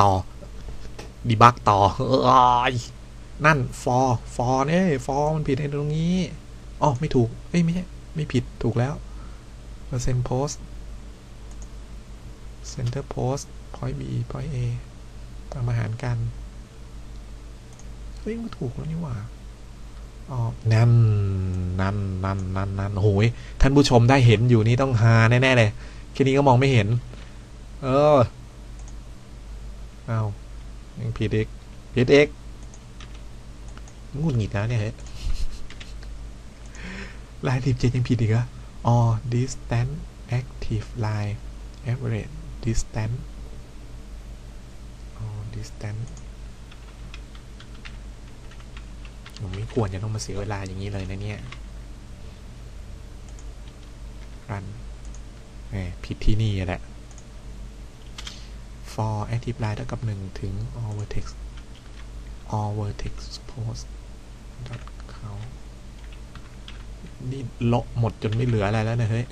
ต่อดีบักต่อเอยนั่น for for เนี่ย for มันผิดในตรงนี้อ๋อไม่ถูกเอ้ยไม่ใช่ไม่ผิดถูกแล้ว percent post center post point b point a เอามาหารกัน เฮ้ยมันถูกแล้วนี่หว่าอ๋อนั่นนั่นนั่นนั่นนั่นโอ้ยท่านผู้ชมได้เห็นอยู่นี่ต้องฮาแน่ ๆ เลยแค่นี้ก็มองไม่เห็น เออ อายังผิดเอกผิดเอกงุดหงิดแล้วเนี่ยฮ้ยลายทิบเจ็ดยังผิดอีกเหรออ๋อ distance active line average distance อ๋อ distance ผมไม่ควรจะต้องมาเสียเวลาอย่างนี้เลยนะเนี่ย รันผิดที่นี่แหละ for active line เท่ากับ 1 ถึง all vertex all vertex post dot count นี่เลาะหมดจนไม่เหลืออะไรแล้วนะเฮ้ย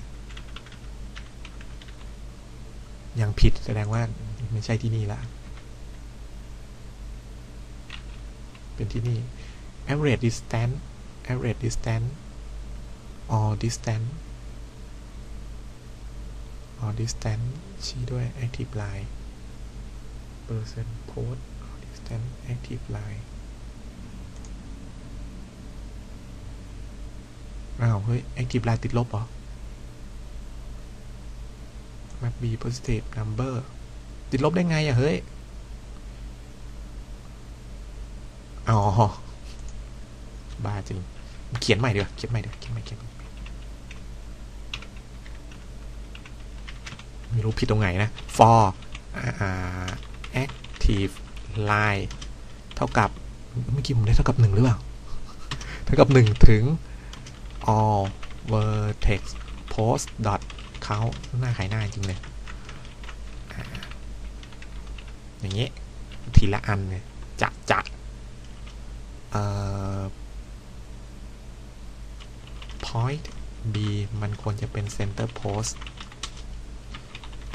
ยังผิดแสดงว่าไม่ใช่ที่นี่ละ เป็นที่นี่ average distance average distance all distance all distance ชี้ด้วย active line percent post all distance active line อ้าวเฮ้ย active line ติดลบเหรอ map b positive number ติดลบได้ไงอะเฮ้ย อ๋อ บ้าจริง เขียนใหม่ดีกว่าเขียนใหม่ดีกว่าเขียนใหม่เขียนใหม่ไม่รู้ผิดตรงไหนนะ for อ่า active line เท่ากับเมื่อกี้ผมได้เท่ากับหนึ่งหรือเปล่า เท่ากับหนึ่งถึง all vertex post dot count หน้าขายหน้าจริงเลยอ่าอย่างเงี้ยทีละอันเลยจะจะเอ่อ point B มันควรจะเป็น center post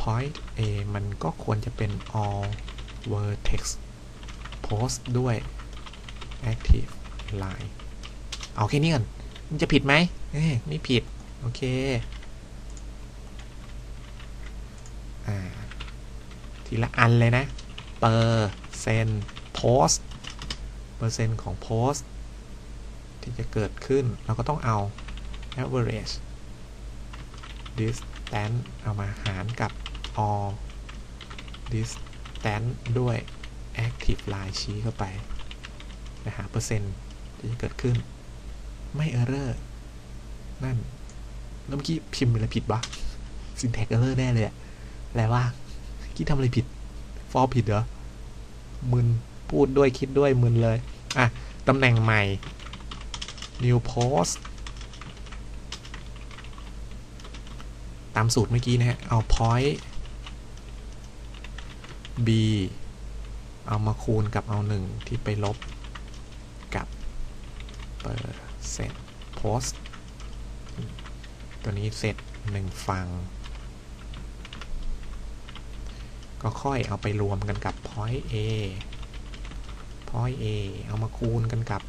point A มันก็ควรจะเป็น all vertex post ด้วย active line เอาแค่นี้ก่อน มันจะผิดไหมไม่ผิด โอเค อ่า ทีละอันเลยนะ เปอร์เซนโพสเปอร์เซนต์ของโพสที่จะเกิดขึ้น เราก็ต้องเอา average distance เอามาหารกับ all distance ด้วย active line ชี้เข้าไปนะหาเปอร์เซ็นต์ที่จะเกิดขึ้น ไม่ error นั่นแล้วเมื่อกี้พิมพ์อะไรผิดวะ syntax error แน่เลยอะอะไรวะคิดทำอะไรผิด ฟอผิดเหรอ มึน พูดด้วยคิดด้วยมึนเลย อะ ตำแหน่งใหม่ new post ตามสูตรเมื่อกี้นะฮะ เอา point b เอามาคูณกับเอา1ที่ไปลบกับเปอร์เซ็นต์ post ตัวนี้เสร็จหนึ่งฟังก็ค่อยเอาไปรวมกันกับ point a point a เอามาคูณกันกับ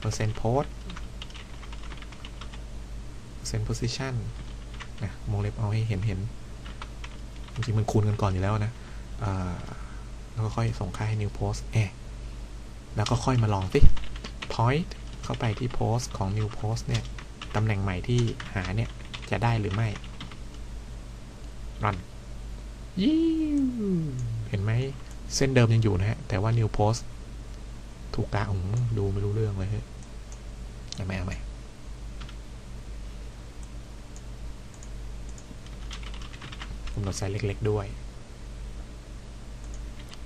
percent post percent position นะวงเล็บเอาให้เห็นเห็น จริงๆมันคูณกันก่อนอยู่แล้วนะแล้วก็ค่อยส่งค่าให้ new post เอแล้วก็ค่อยมาลองสิ point เข้าไปที่ post ของ new post เนี่ย ตำแหน่งใหม่ที่หาเนี่ย จะได้หรือไม่ run ยิ้วเห็นไหม เส้นเดิมยังอยู่นะฮะ แต่ว่า new post ถูกกาอืมดูไม่รู้เรื่องเลยฮ้ยเอาไหมเอาไหม กำหนดไซส์เล็ก ๆ ด้วย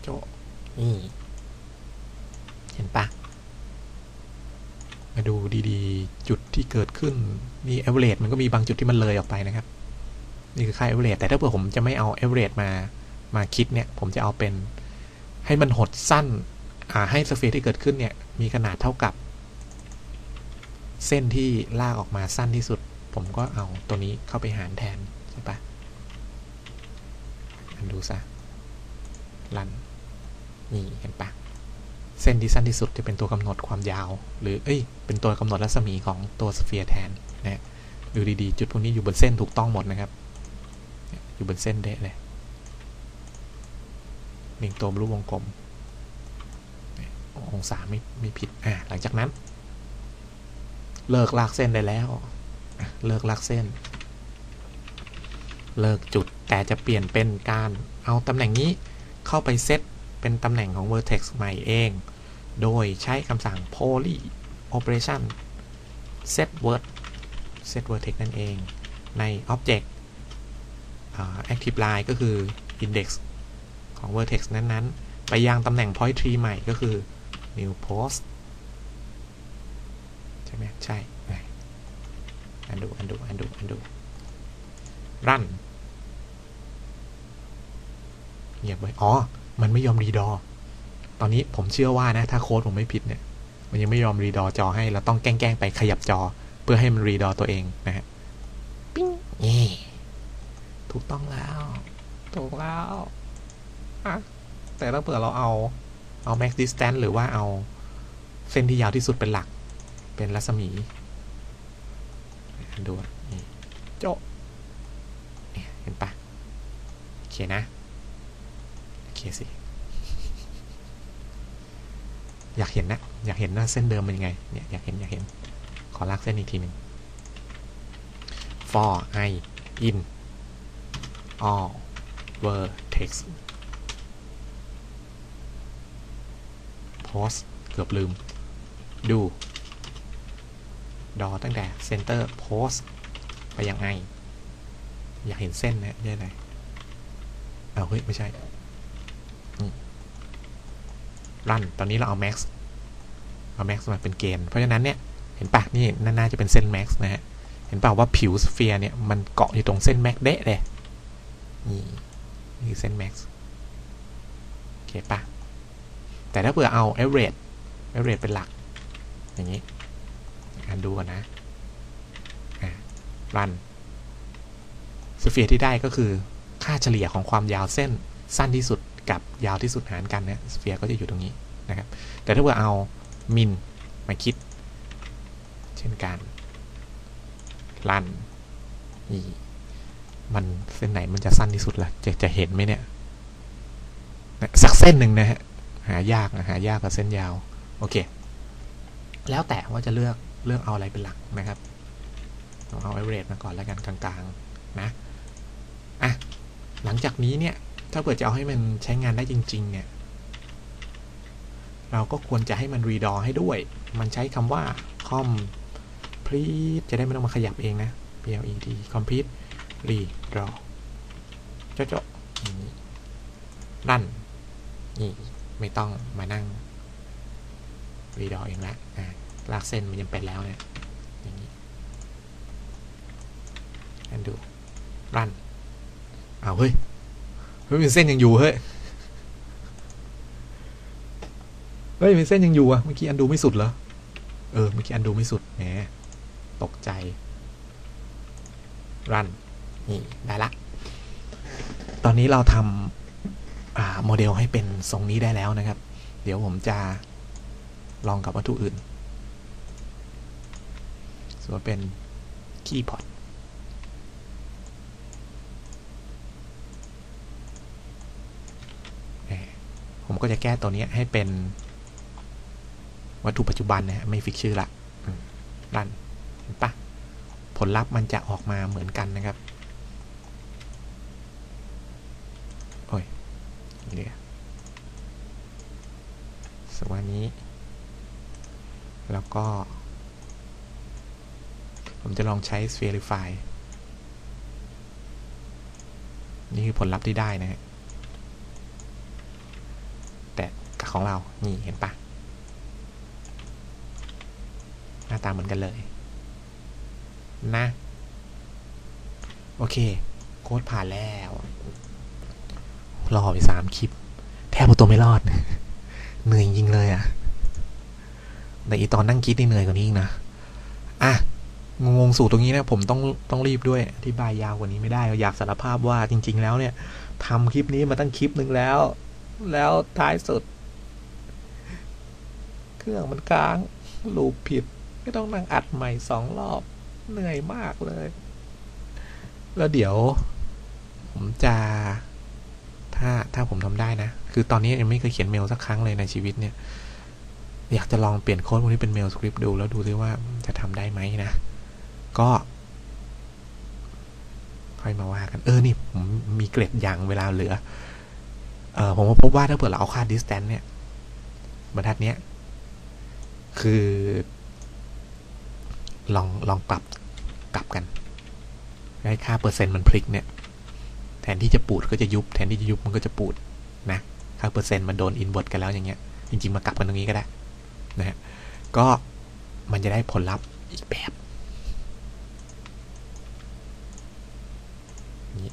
โจนี่เห็นปะมาดูดีๆ จุดที่เกิดขึ้นมี average มันก็มีบางจุดที่มันเลยออกไปนะครับ นี่คือค่า average แต่ถ้าเผื่อผมจะไม่เอา average มามาคิดเนี่ย ผมจะเอาเป็นให้มันหดสั้นอ่าให้สเฟียร์ที่เกิดขึ้นเนี่ย มีขนาดเท่ากับ เส้นที่ลากออกมาสั้นที่สุด ผมก็เอาตัวนี้เข้าไปหารแทนใช่ปะ อันซะรันนี่เห็นปะเส้นที่สั้นที่สุดจะเป็นตัวกำหนดความยาว หรือเอ้ยเป็นตัวกำหนดรัศมีของตัวสเฟียร์แทนนะดูดีๆ จุดพวกนี้อยู่บนเส้นถูกต้องหมดนะครับ อยู่บนเส้นเดะเลยหนึ่งตัวรูปวงกลมองศาไม่ไม่ผิดอะหลังจากนั้น เลิกลากเส้นได้แล้ว เลิกลากเส้น เลิกจุด แต่จะเปลี่ยนเป็นการเอาตำแหน่งนี้เข้าไปเซตเป็นตำแหน่งของ vertex ใหม่เอง โดยใช้คำสั่ง poly operation set word set vertex นั่นเอง ใน object active line ก็คือ index ของ vertex นั้นๆ ไปยังตำแหน่ง point tree ใหม่ก็คือ new post ใช่ไหมใช่อันดูอันดูอันดูอันดู run เงียบไว้ อ๋อ มันไม่ยอมรีดอ ตอนนี้ผมเชื่อว่านะ ถ้าโค้ดผมไม่ผิดเนี่ย มันยังไม่ยอมรีดอจอให้ เราต้องแกล้งๆไปขยับจอ เพื่อให้มันรีดอตัวเองนะฮะ ปิ้งนี่ถูกต้องแล้ว ถูกแล้วอะแต่ถ้าเผื่อเราเอา เอา max distance หรือว่าเอาเส้นที่ยาวที่สุดเป็นหลัก เป็นรัศมี ดูนี่โจเห็นปะโอเคนะ เคสิ อยากเห็นนะ อยากเห็นนะเส้นเดิมเป็นยังไง เนี่ย อยากเห็น อยากเห็น ขอลากเส้นอีกทีหนึ่ง for i in all vertex post เกือบลืม ดู ดอตั้งแต่ center post ไปยังไง อยากเห็นเส้นนะได้ไหนเอาเฮ้ย ไม่ใช่ รันตอนนี้เราเอา max เอา max มาเป็นเกณฑ์เพราะฉะนั้นเนี่ยเห็นปะนี่น่าจะเป็นเส้น max นะฮะเห็นเปล่าว่าผิวสเฟียร์เนี่ยมันเกาะอยู่ตรงเส้น max เดะเลยนี่นี่เส้น max โอเคปะแต่ถ้าเผื่อเอา average average เป็นหลัก อย่างนี้อันดูก่อนนะรันสเฟียร์ที่ได้ก็คือค่าเฉลี่ยของความยาวเส้นสั้นที่สุด กับยาวที่สุดหารกันเนี่ยสเฟียร์ก็จะอยู่ตรงนี้นะครับ แต่ถ้าเผื่อเอามินมาคิด เช่นกันรันนี่มันเส้นไหนมันจะสั้นที่สุดล่ะจะจะเห็นไหมเนี่ยสักเส้นหนึ่งนะฮะหายากนะหายากกับเส้นยาว โอเค แล้วแต่ว่าจะเลือกเลือกเอาอะไรเป็นหลักนะครับเอา average มาก่อนแล้วกันกลางๆนะอะหลังจากนี้เนี่ย ถ้าเกิดจะเอาให้มันใช้งานได้จริง ๆ เนี่ย เราก็ควรจะให้มัน read ให้ด้วย มันใช้คำว่า complete จะได้ไม่ต้องมาขยับเองนะ plet complete redraw เจาะๆอย่างนี้รันนี่ไม่ต้องมานั่ง redraw เองละอะลากเส้นมันยังเป็นแล้วเนี่ยอย่างนี้อันดูรันเอาเฮ้ย เฮ้ยมีเส้นยังอยู่เฮ้ยเฮ้ยมีเส้นยังอยู่อะเมื่อกี้อันดูไม่สุดเหรอเออเมื่อกี้อันดูไม่สุดแหมตกใจรันนี่ได้ละ ตอนนี้เราทำโมเดลให้เป็นทรงนี้ได้แล้วนะครับ เดี๋ยวผมจะลองกับวัตถุอื่นส่วนเป็นคีย์พอร์ต ผมก็จะแก้ตัวนี้ให้เป็นวัตถุปัจจุบันนะฮะไม่ฟิกชื่อละรันเห็นปะผลลัพธ์มันจะออกมาเหมือนกันนะครับโอ้ยเหลือสวันนี้ แล้วก็ ผมจะลองใช้ Spherify นี่คือผลลัพธ์ที่ได้นะฮะ แต่กับ ของเรา นี่เห็นปะหน้าตาเหมือนกันเลย นะ โอเค โค้ดผ่านแล้ว รอไปสามคลิป แทบตัวไม่รอด เหนื่อยจริงเลยอะ่ะแต่อีตอนนั่งคิดนี่เหนื่อยกว่านี้อีกนะ อะ งงสู่ตรงนี้นะผมต้องต้องรีบด้วย อธิบายยาวกว่านี้ไม่ได้ อยากสารภาพว่าจริง ๆ แล้วเนี่ยทำคลิปนี้มาตั้งคลิปหนึ่งแล้ว แล้วท้ายสุด เครื่องมันค้างลูปผิด ไม่ต้องนั่งอัดใหม่สองรอบ เหนื่อยมากเลย แล้วเดี๋ยว ผมจะ ถ้าถ้าผมทำได้นะ คือตอนนี้ยังไม่เคยเขียนเมลสักครั้งเลยในชีวิตเนี่ย อยากจะลองเปลี่ยนโค้ดพวกนี้เป็นเมลสคริปต์ดูแล้วดูซิว่าจะทำได้ไหมนะ ก็ค่อยมาว่ากัน เออ นี่ผมมีเกร็ดอย่างเวลาเหลือ เออผมก็พบว่าถ้าเผื่อเราเอาค่า distance เนี่ย บรรทัดเนี้ย คือ ลองลองกลับกลับกันให้ค่าเปอร์เซ็นต์มันพลิกเนี่ย แทนที่จะปูดก็จะยุบ แทนที่จะยุบมันก็จะปูดนะ ค่าเปอร์เซ็นต์มันโดนอินเวอร์ตกันแล้วอย่างเงี้ย จริง ๆ มากลับกันตรงนี้ก็ได้นะฮะ ก็มันจะได้ผลลัพธ์อีกแบบนี่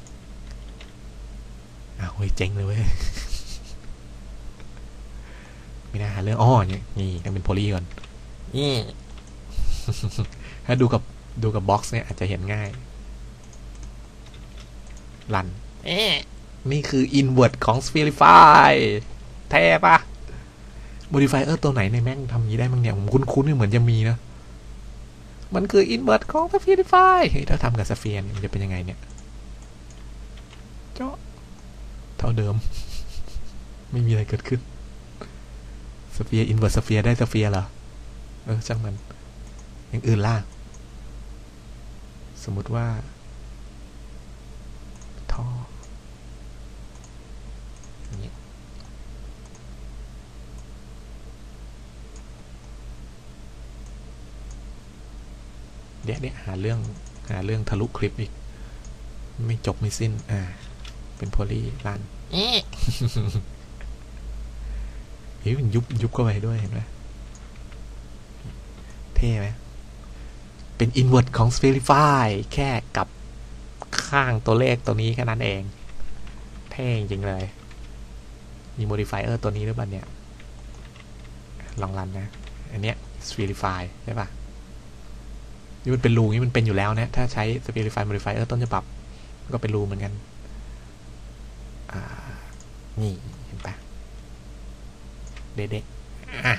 อ้าวเฮ้ยเจ๋งเลยเว้ย ไม่น่าหาเรื่องอ้อเนี่ยนี่ต้องเป็นโพลีก่อนนี่ถ้าดูกับดูกับบ็อกซ์เนี่ยอาจจะเห็นง่ายรันเอ๊ะนี่คือ invert ของ Spirify แท้ปะ modifier ตัวไหนในแม่งทำอย่างนี้ได้บ้างเนี่ย ผมคุ้นๆเหมือนจะมีนะ มันคือ invert ของ Spirify เฮ้ยถ้าทำกับ Sphere เนี่ยมันจะเป็นยังไงเนี่ยเจาะเท่าเดิม ไม่มีอะไรเกิดขึ้น สเฟียอินเวอร์สเฟียได้สเฟียเหรอ เออช่างมัน อย่างอื่นล่ะ สมมติว่า ท่อเงี้ยเดี๋ยวเดี๋ยหาเรื่อง หาเรื่องทะลุคลิปอีก ไม่จบไม่สิ้น อ่า เป็นโพลีรันอ ฮ้ยมันยุบยุบเข้าไปด้วยเห็นไหมเท่ไหมเป็นอินเวอร์ของ Spherify แค่กับข้างตัวเลขตัวนี้แค่นั้นเอง เท่จริงเลย มี modifier ตัวนี้หรือเปล่าเนี่ย ลองรันนะ อันเนี้ย Spherify ใช่ปะนี่มันเป็นรูนี่มันเป็นอยู่แล้วนะ ถ้าใช้ Spherify modifier ต้นฉบับ ก็เป็นรูเหมือนกัน อ่า นี่ เด็กๆอะ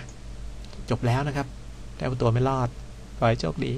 จบแล้วนะครับแต่ตัวไม่รอดขอให้โชคดี